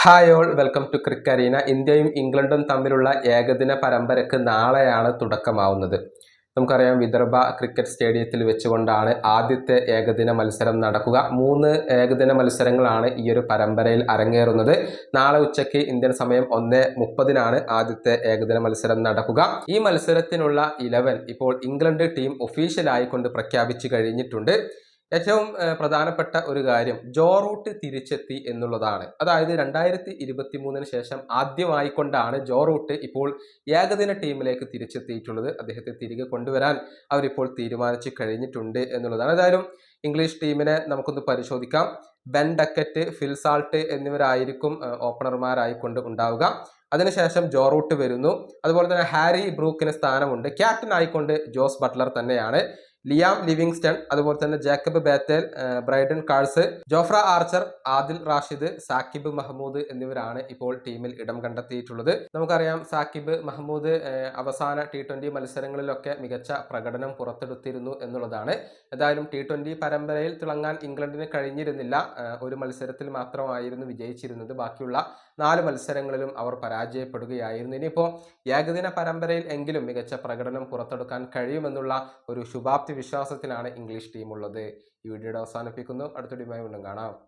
Hi all welcome to Crickarena ഇന്ത്യയും ഇംഗ്ലണ്ടും തമ്മിലുള്ള ഏകദിന പരമ്പരയ്ക്ക് നാളെയാണ് തുടക്കമാവുന്നത്. നമുക്കറിയാം വിദർഭ ക്രിക്കറ്റ് സ്റ്റേഡിയത്തിൽ വെച്ചുകൊണ്ടാണ് ആദ്യത്തെ ഏകദിന മത്സരം നടക്കുക. മൂന്ന് ഏകദിന മത്സരങ്ങളാണ് ഈ ഒരു പരമ്പരയിൽ അരങ്ങേറുന്നത്. നാളെ ഉച്ചയ്ക്ക് ഇന്ത്യൻ സമയം ഒന്ന് മുപ്പതിനാണ് ആദ്യത്തെ ഏകദിന മത്സരം നടക്കുക. ഈ മത്സരത്തിനുള്ള ഇലവൻ ഇപ്പോൾ ഇംഗ്ലണ്ട് ടീം ഒഫീഷ്യലായിക്കൊണ്ട് പ്രഖ്യാപിച്ചു കഴിഞ്ഞിട്ടുണ്ട്. ഏറ്റവും പ്രധാനപ്പെട്ട ഒരു കാര്യം ജോ റൂട്ട് തിരിച്ചെത്തി എന്നുള്ളതാണ്. അതായത് രണ്ടായിരത്തി ഇരുപത്തി മൂന്നിന് ശേഷം ആദ്യമായിക്കൊണ്ടാണ് ജോ റൂട്ട് ഇപ്പോൾ ഏകദിന ടീമിലേക്ക് തിരിച്ചെത്തിയിട്ടുള്ളത്. അദ്ദേഹത്തെ തിരികെ കൊണ്ടുവരാൻ അവരിപ്പോൾ തീരുമാനിച്ചു കഴിഞ്ഞിട്ടുണ്ട് എന്നുള്ളതാണ്. ഏതായാലും ഇംഗ്ലീഷ് ടീമിനെ നമുക്കൊന്ന് പരിശോധിക്കാം. ബെൻ ഡക്കറ്റ് ഫിൽസാൾട്ട് എന്നിവരായിരിക്കും ഓപ്പണർമാരായിക്കൊണ്ട് ഉണ്ടാവുക. അതിനുശേഷം ജോ റൂട്ട് വരുന്നു. അതുപോലെ തന്നെ ഹാരി ബ്രൂക്കിന് സ്ഥാനമുണ്ട്. ക്യാപ്റ്റൻ ആയിക്കൊണ്ട് ജോസ് ബട്ട്ലർ തന്നെയാണ്. ലിയാം ലിവിങ്സ്റ്റൺ അതുപോലെ തന്നെ Jacob Bethell Brydon Carse Jofra Archer Adil Rashid Saqib Mahmood എന്നിവരാണ് ഇപ്പോൾ ടീമിൽ ഇടം കണ്ടെത്തിയിട്ടുള്ളത്. നമുക്കറിയാം സാക്കിബ് മഹ്മൂദ് അവസാന ടി ട്വന്റി മത്സരങ്ങളിലൊക്കെ മികച്ച പ്രകടനം പുറത്തെടുത്തിരുന്നു എന്നുള്ളതാണ്. ഏതായാലും ടി ട്വന്റി പരമ്പരയിൽ തിളങ്ങാൻ ഇംഗ്ലണ്ടിന് കഴിഞ്ഞിരുന്നില്ല. ഒരു മത്സരത്തിൽ മാത്രമായിരുന്നു വിജയിച്ചിരുന്നത്. ബാക്കിയുള്ള നാല് മത്സരങ്ങളിലും അവർ പരാജയപ്പെടുകയായിരുന്നു. ഇനിയിപ്പോൾ ഏകദിന പരമ്പരയിൽ എങ്കിലും മികച്ച പ്രകടനം പുറത്തെടുക്കാൻ കഴിയുമെന്നുള്ള ഒരു ശുഭാപ്തി വിശ്വാസത്തിലാണ് ഇംഗ്ലീഷ് ടീം ഉള്ളത് ഈ വീഡിയോയുടെ അവസാനിപ്പിക്കുന്നു. അടുത്ത ടീമായി വീണ്ടും കാണാം.